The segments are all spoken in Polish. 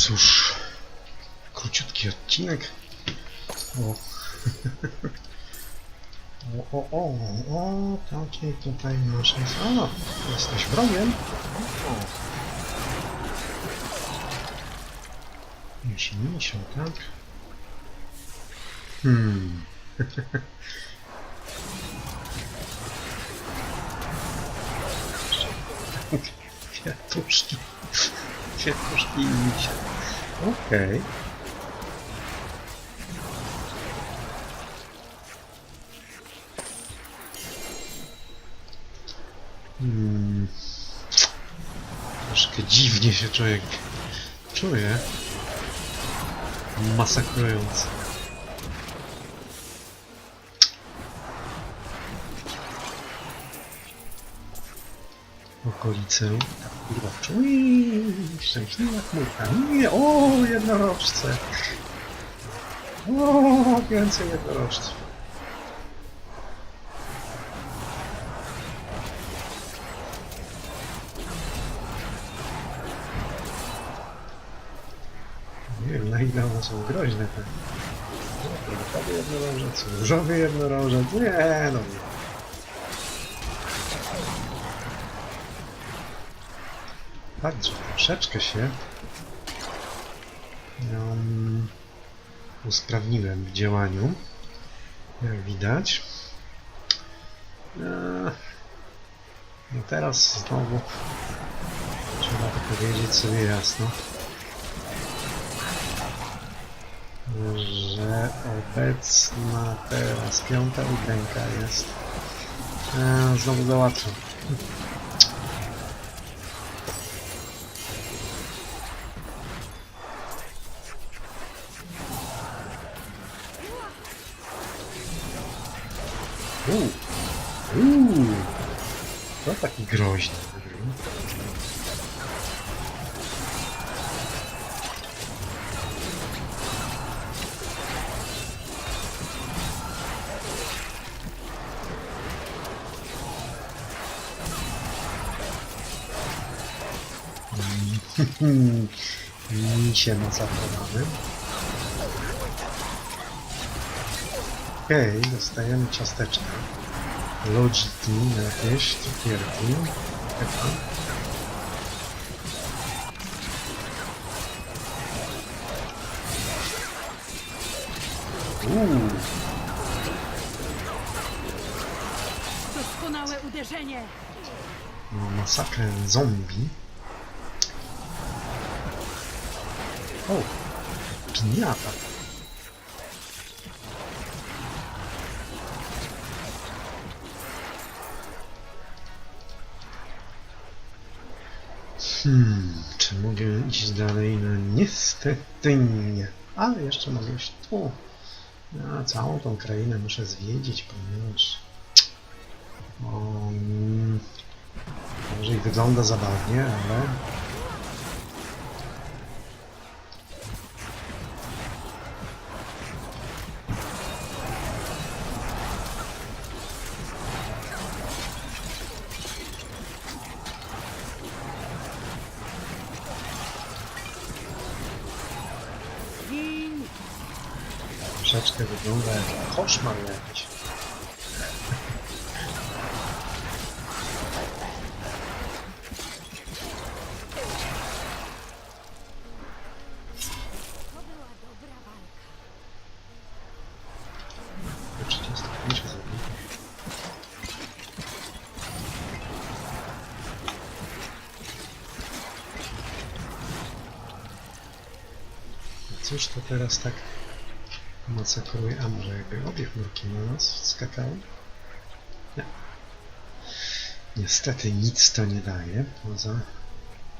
cóż, króciutki odcinek. O. O, o, o, o, takie tutaj nasze... A, jesteś wrogiem? O. Misi, misio, tak? Hmm. Kwiatuszki. I misia. Okej. Hmm. Troszkę dziwnie się człowiek czuje. Masakrując. Okolice. Tak, kurwa, czuj, szczęśliwa chmurka. Nie, o, jednorożce. O, więcej jednorożców. Nie wiem na ile one są groźne te. Brązowy jednorożec, różowy jednorożec. Nie no. nie. Także troszeczkę się um, usprawniłem w działaniu. Jak widać. Eee, No teraz znowu trzeba to powiedzieć sobie jasno. że obecna teraz piąta udręka jest. E, znowu załatwiam. Uuu, uuu, to taki groźny. Misie masakrowany. Okej, dostajemy ciasteczka. Lodziki jakieś, cukierki. Epa. Uuu, Doskonałe uderzenie! no, masakrę zombie. O, piniata. Hmm, czy mogę iść dalej? No niestety nie. Ale jeszcze mogę iść tu. Ja całą tą krainę muszę zwiedzić, ponieważ... Um, może i wygląda zabawnie, ale koszmar jakiś. To 35 zrobił. A Cóż to teraz tak masakruje? Jakby obie chmurki na nas skakały? Nie. Niestety nic to nie daje, poza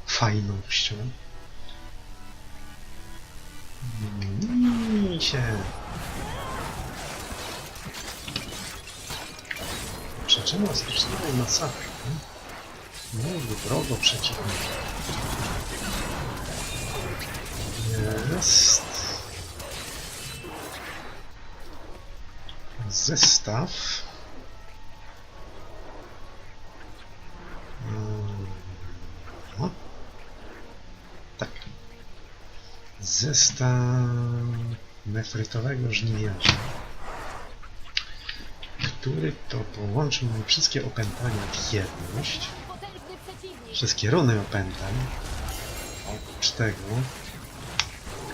fajnością. Misie! Przyczyna strasznej masakry. Mówi wrogo przeciwnika. Jest. Zestaw. No. Tak. zestaw nefrytowego żniwiarza, który to połączył mi wszystkie opętania w jedność, wszystkie runy opętań. Oprócz tego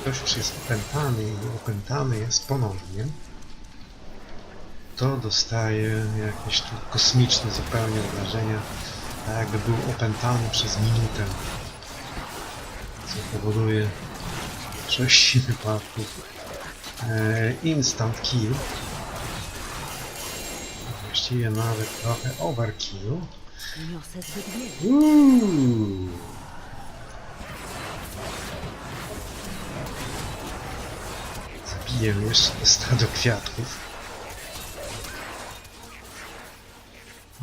ktoś już jest opętany i opętany jest ponownie, to dostaje jakieś tu kosmiczne zupełnie wrażenia, tak jakby był opętany przez minutę, co powoduje w większości wypadków e, instant kill. Właściwie nawet trochę overkill. Uuu. Zabiję jeszcze stado kwiatków.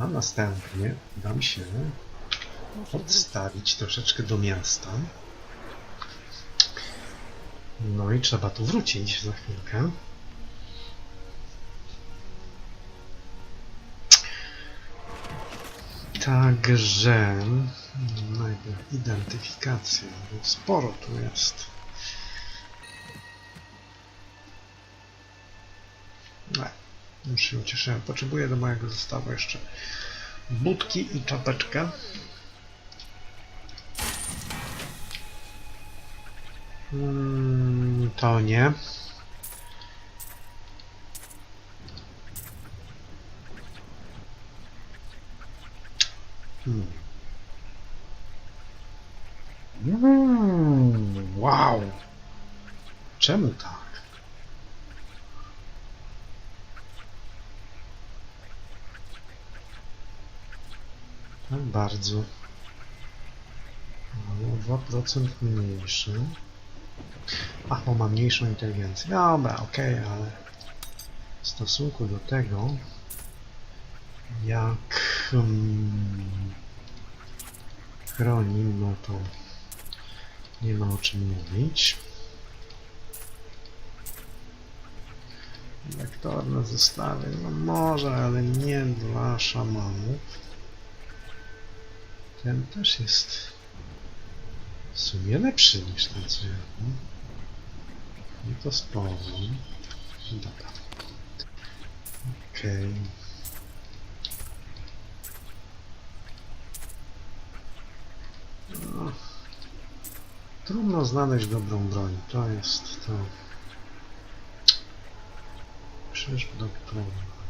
A następnie dam się odstawić troszeczkę do miasta. No i trzeba tu wrócić za chwilkę. Także najpierw identyfikacja, bo sporo tu jest. No, już się ucieszyłem. Potrzebuję do mojego zestawu jeszcze budki i czapeczkę. Mm, to nie. Hmm. Mm, wow. Czemu tak? Tak bardzo. O 2% mniejszy. Ach, bo ma mniejszą inteligencję. Dobra, okej, ale w stosunku do tego, jak um, chroni, no to nie ma o czym mówić. Lektorne zestawy, no może, ale nie dla szamanów. Ten też jest w sumie lepszy niż ten, co ja mam. I to sporo. Dobra. Okej. No. Trudno znaleźć dobrą broń. To jest to. Krzyż doktora. Mm.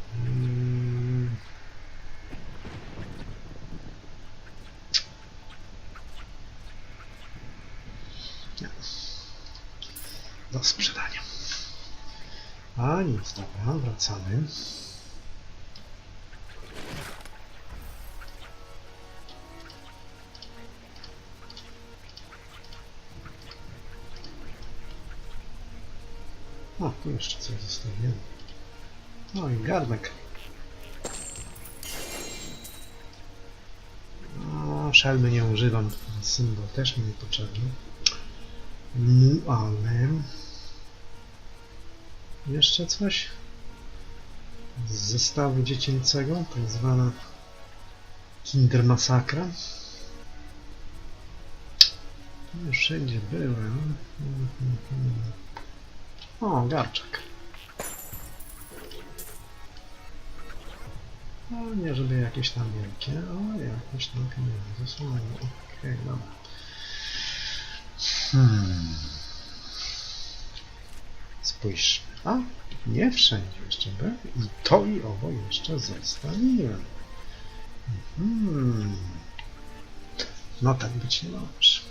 Do sprzedania. A nic, dobra, wracamy. O, tu jeszcze coś zostawiłem. No i garnek. No, szelmy nie używam, symbol też mi niepotrzebny. No, ale... Jeszcze coś? Z zestawu dziecięcego, tak zwana Kinder Masakra. Już wszędzie byłem. O, garczak. O, nie żeby jakieś tam wielkie, o, jakieś tam pieniądze są. Okej, dobra. Hmm. Spójrzmy. A, nie wszędzie jeszcze był. I to i owo jeszcze zostawiłem. Hmm. No tak być nie może.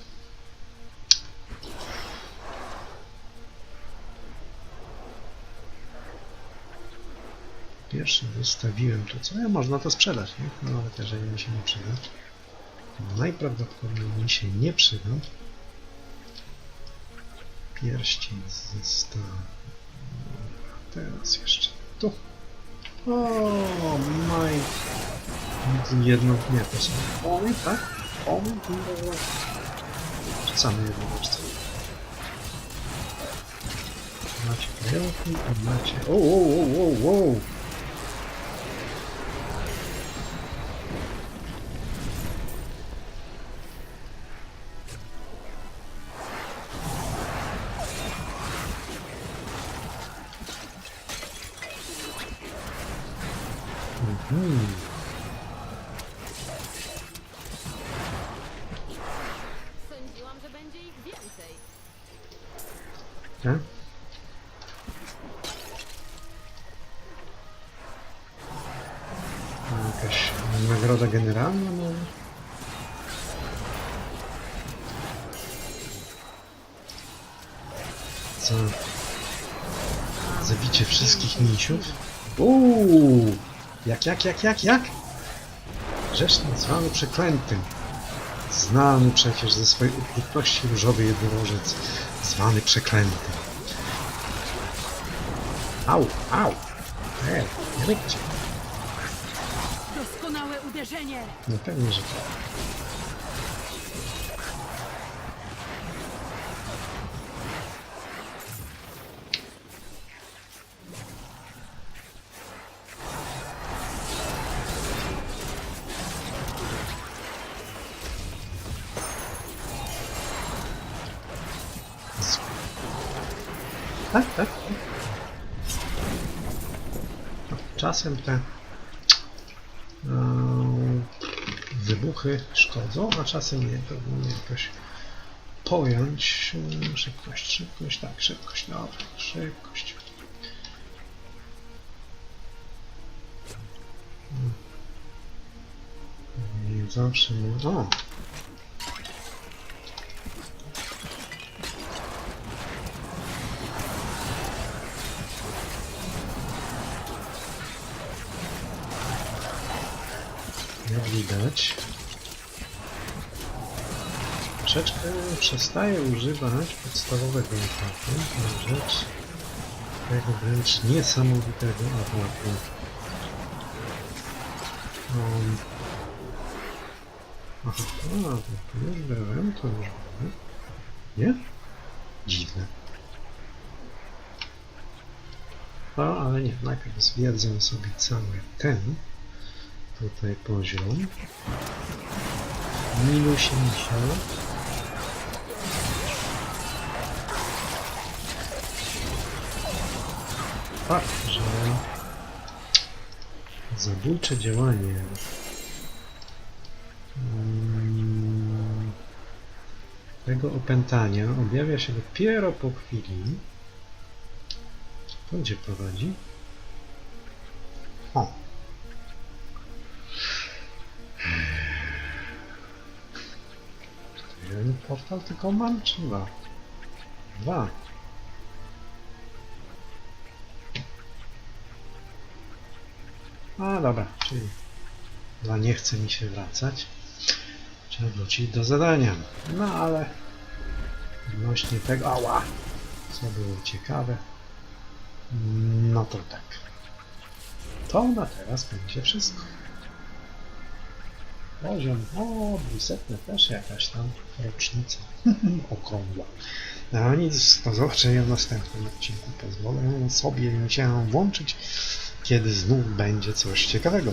Pierwszy wystawiłem to, co ja można to sprzedać, nie? No ale jeżeli mi się nie przyda. Najprawdopodobniej mi się nie przyda. Pierścień z zestawu. Teraz jeszcze tu. O, maj. Jedno, nie, to są one, tak? One, to Wrzucamy jedno jeszcze. Macie pająki i macie... O, o, o, o, o. Hmm. Sądziłam, że będzie ich więcej. A Jakaś nagroda generalna może? Co? Zabicie wszystkich misiów? Uuu! Jak, jak, jak, jak, jak? Grzesznik zwany przeklętym. Znany przecież ze swojej ukrutności różowy jednorożec. Zwany przeklętym. Au, au! Ej, nie rybcie. Doskonałe uderzenie! No pewnie, że tak. Tak, tak. Czasem te Eee, wybuchy szkodzą, a czasem nie. Powinien jakoś pojąć e, szybkość, szybkość, tak, szybkość, dobra, szybkość. Nie zawsze mu... O! Jak widać, troszeczkę przestaje używać podstawowego ataku na rzecz tego wręcz niesamowitego ataku. Um, aha, to już byłem, to już byłem. Nie? Dziwne. No, ale nie, najpierw zwiedzę sobie cały ten tutaj poziom. Minusie misia. Fakt, że zabójcze działanie mm, tego opętania objawia się dopiero po chwili. To gdzie prowadzi? O, Jeden portal tylko mam, czy dwa? Dwa. A dobra, czyli dwa nie chce mi się wracać. Trzeba wrócić do zadania. No ale odnośnie tego, ała, co było ciekawe, no to tak. To na teraz będzie wszystko. Poziom, o, 200 też jakaś tam rocznica okrągła. No nic, do zobaczenia w następnym odcinku. Pozwolę sobie się włączyć, kiedy znów będzie coś ciekawego.